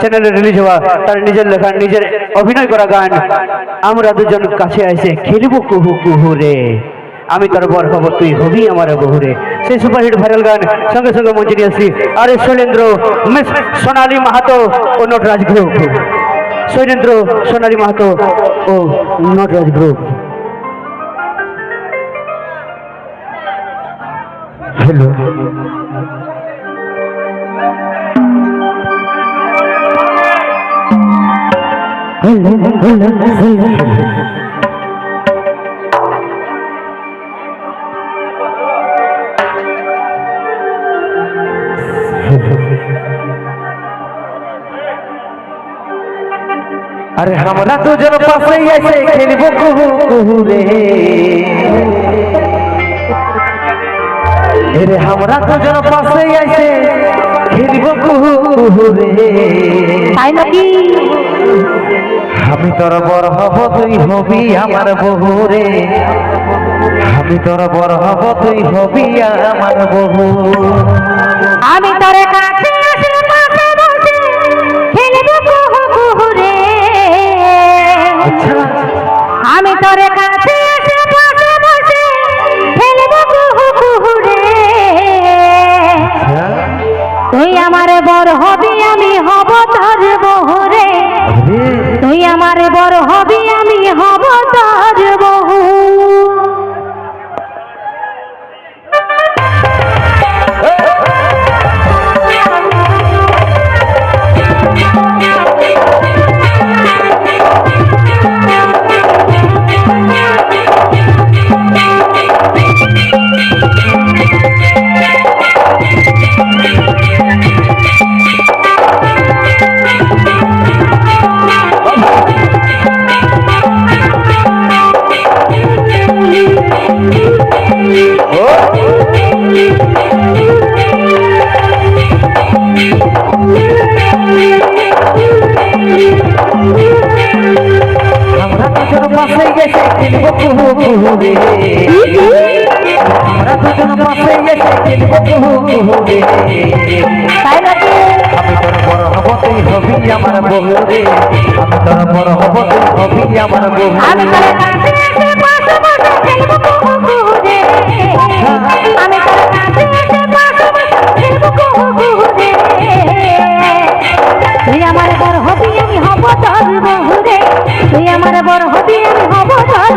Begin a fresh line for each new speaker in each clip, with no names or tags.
চ্যানেলে রিলিজ হওয়া, তার নিজের লেখা, নিজের অভিনয় করা গান, আমরা দুজন কাছে এসে খেলব কুহু কুহু রে। আমি তোর বর হব, তুই হবি আমার বহুরে। সেই সুপারহিট ভাইরাল গান, সঙ্গে সঙ্গে মঞ্চে নিয়ে আসি আরে শৈলেন্দ্র, মিস সোনালী মাহাতো ও নটরাজ গ্রুপ। শৈলেন্দ্র, সোনালী মাহাতো ও নটরাজ গ্রুপ। হ্যালো। আরে আমরা দুজন পাশে এসে খেলব কুহু কুহু রে। এরে আমরা দুজন পাশে এসে খেলব কুহু কুহু রে।
তাই নাকি?
আমি তোর বর হব তুই হবি আমার বহুরে আমি তোর বর হব তুই হবি আমার বহু
রে। আমরা
দুজন পাশে এসে খেলব কুহু
তাই নাকি?
আমি তোর বড় হব তুই হবি আমার বহু রে। আমি তোর বড় হব তুই হবি আমার বহু
আমি তোর কাছে এসে পাশে বসে খেলব কুহু কুহু রে। আমি তোর কাছে এসে পাশে বসে খেলব কুহু কুহু রে। তুই আমার বড় হবি আমি হব তোর বহু রে। তুই আমার বড় হবি আমি হব তোর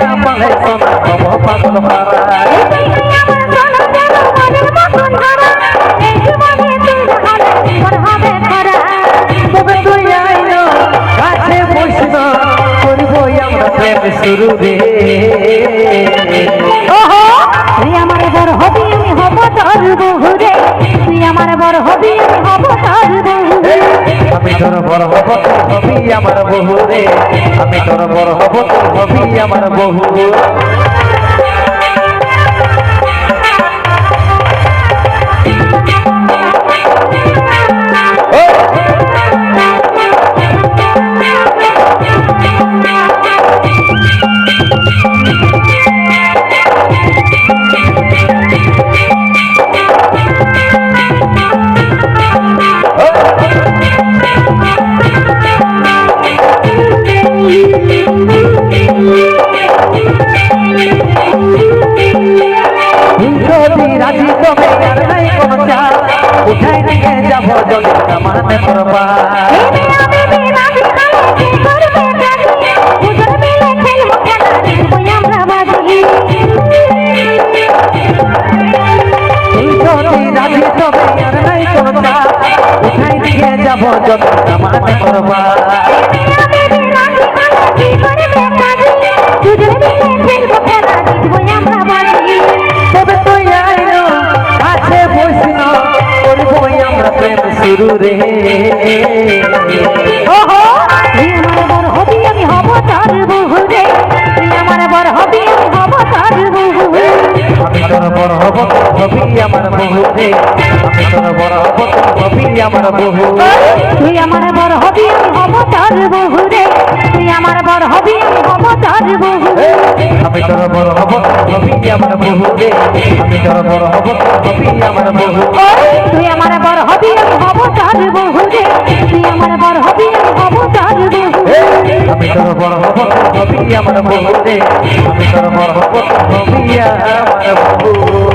না পালে সোনা হব পাগল মারা প্রেম শুরু রে
তুই আমার বড় হবি আমি হব তোর বহু রে তুই আমার বড় হবি আমি হব তোর বহু
আমি তোর বড় হব তোর হবি আমার বহু রে আমি তোর বড় হব তোর হবি আমার বহু দিয়ে যাব যদি মানে করবা শুরু রে
ওহো তুই আমার বড় হবি আমি হব তার বহু রে তুই আমার বড় হবি আমি হব তার বহু
আমি তোর বড় হব হবি আমার বহু রে আমি তোর বড় হব হবি আমার বহু
তুই আমার বড় হবি আমি হব তার বহু রে তুই আমার বড় হবি আমি হব তার বহু
আমি তোর বড় হব হবি আমার বহু রে। আমি তোর বড় হব হবি আমার বহু
তুই আমার বড় হবি আমি হব তার বহু রে। তুই আমার বড় হবি আমি হব তার বহু
আমি তোর বড় হব হবি আমার বহু রে। আমি তোর বড় হব হবি আমার বহু